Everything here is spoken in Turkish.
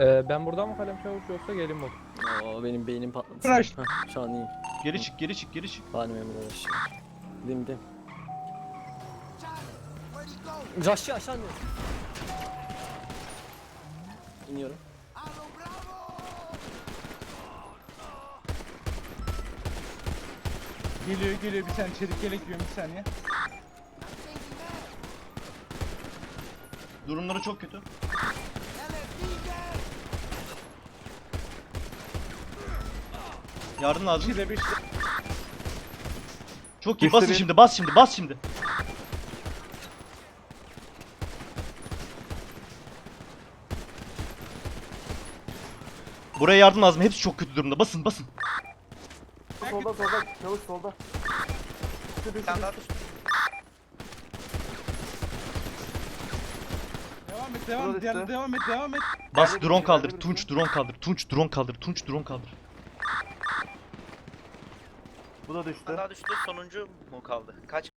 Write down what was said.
Ee, ben buradan mı kalem çavuş yoksa gelin mi? Oo benim beynim patladı. Tıraş. Şu an iyiyim. Geri çık geri çık geri çık. Bari memur aşağı. Gidelim gidelim. Aşağı aşağı iniyorum. İniyorum. Geliyor geliyor bir saniye çelik yelek giyiyorum bir saniye. Durumları çok kötü. Yardım lazım. İkide bir Çok iyi basın şimdi bas şimdi bas şimdi. Buraya yardım lazım. Hepsi çok kötü durumda. Basın basın. solda solda çavuş solda. Devam et devam et, devam, yani devam et devam et. Bas drone kaldır. Tunç drone kaldır. Tunç drone kaldır. Tunç drone kaldır. Bu da düştü. Daha düştü sonuncu mu kaldı? Kaç